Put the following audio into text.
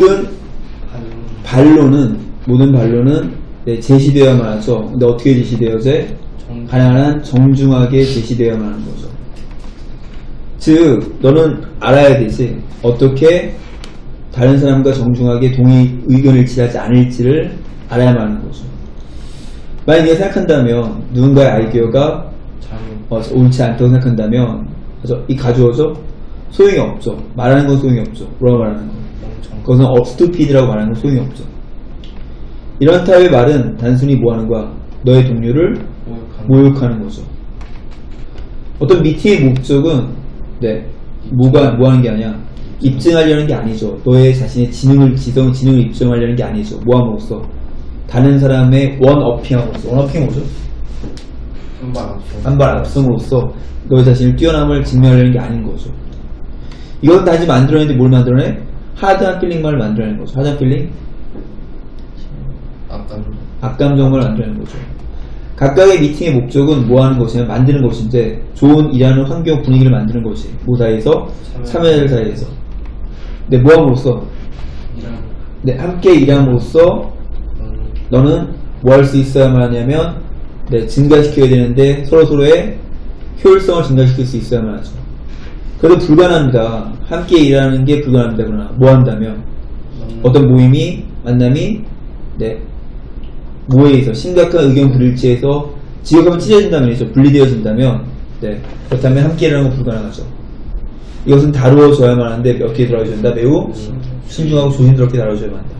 모든 반론은 모든 반론은 네, 제시되어야만 하죠. 근데 어떻게 제시되어져? 가능한 정중하게 제시되어야만 하는 거죠. 즉, 너는 알아야 되지. 어떻게 다른 사람과 정중하게 동의 의견을 일치하지 않을지를 알아야만 하는 거죠. 만약 네가 생각한다면 누군가의 아이디어가 어, 옳지 않다고 생각한다면 이 가져오죠? 소용이 없죠. 말하는 건 소용이 없죠. 뭐라고 말하는 거. 그것은 어, 스투피드라고 말하는 건 소용이 없죠. 이런 타입의 말은 단순히 뭐 하는 거야? 너의 동료를 모욕하는 거죠. 어떤 미팅의 목적은 네 뭐가 뭐 하는 게 아니야 입증하려는 게 아니죠. 너의 자신의 지능을 지성 지능을 입증하려는 게 아니죠. 뭐함으로써 다른 사람의 원 어핑함으로써 원 어핑이 뭐죠? 한발 앞섬으로써 너의 자신을 뛰어남을 증명하려는 게 아닌 거죠. 이건 다시 만들어내는데 뭘 만들어내? 하드한 필링만을 만들어내는 거죠. 하드한 필링? 악감정을 만들어내는 거죠. 각각의 미팅의 목적은 뭐 하는 것이냐 만드는 것인데 좋은 일하는 환경 분위기를 만드는 것이 뭐 사이에서 참여자들 사이에서 네 뭐함으로써 네 함께 일함으로써 너는 뭐 할 수 있어야만 하냐면 네 증가시켜야 되는데 서로 서로의 효율성을 증가시킬 수 있어야만 하죠. 그래도 불가능합니다. 함께 일하는 게 불가능합니다. 그러나 뭐 한다면 어떤 모임이 만남이 네 모에서 심각한 의견 불일치에서 지역하면 찢어진다면 이죠 분리되어진다면 네 그렇다면 함께 일하는 건 불가능하죠. 이것은 다루어져야만 하는데 몇개 다뤄져야 된다. 매우 신중하고 조심스럽게 다뤄져야만 한다.